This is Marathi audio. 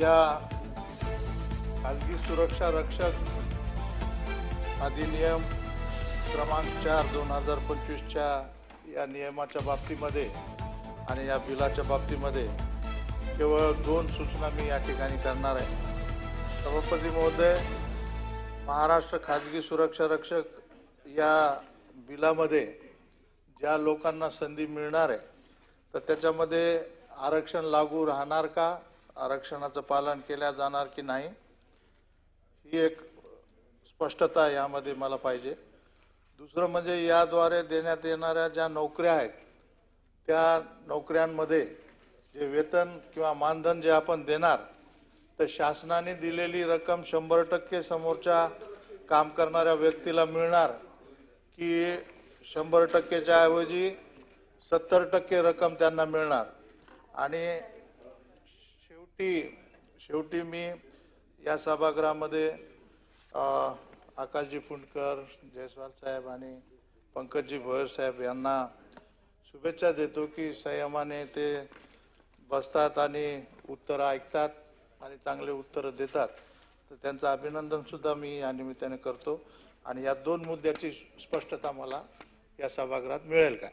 या खाजगी सुरक्षा रक्षक अधिनियम क्रमांक चार दोन हजार पंचवीसच्या या नियमाच्या बाबतीमध्ये आणि या बिलाच्या बाबतीमध्ये केवळ दोन सूचना मी या ठिकाणी करणार आहे. सभापती महोदय महाराष्ट्र खाजगी सुरक्षा रक्षक या बिलामध्ये ज्या लोकांना संधी मिळणार आहे तर त्याच्यामध्ये आरक्षण लागू राहणार का? आरक्षणाचं पालन केल्या जाणार की नाही ही एक स्पष्टता यामध्ये मला पाहिजे. दुसरं म्हणजे याद्वारे देण्यात येणाऱ्या ज्या नोकऱ्या आहेत त्या नोकऱ्यांमध्ये जे वेतन किंवा मानधन जे आपण देणार तर शासनाने दिलेली रक्कम शंभर टक्के समोरच्या काम करणाऱ्या व्यक्तीला मिळणार की शंभर टक्केच्या ऐवजी सत्तर टक्के रक्कम त्यांना मिळणार. आणि शेवटी शेवटी मी या सभागृहामध्ये आकाशजी फुंडकर जयस्वाल साहेब आणि पंकजजी भोयर साहेब यांना शुभेच्छा देतो की संयमाने ते बसतात आणि उत्तरं ऐकतात आणि चांगले उत्तरं देतात. तर त्यांचं अभिनंदन सुद्धा मी या निमित्ताने करतो. आणि या दोन मुद्द्याची स्पष्टता मला या सभागृहात मिळेल काय?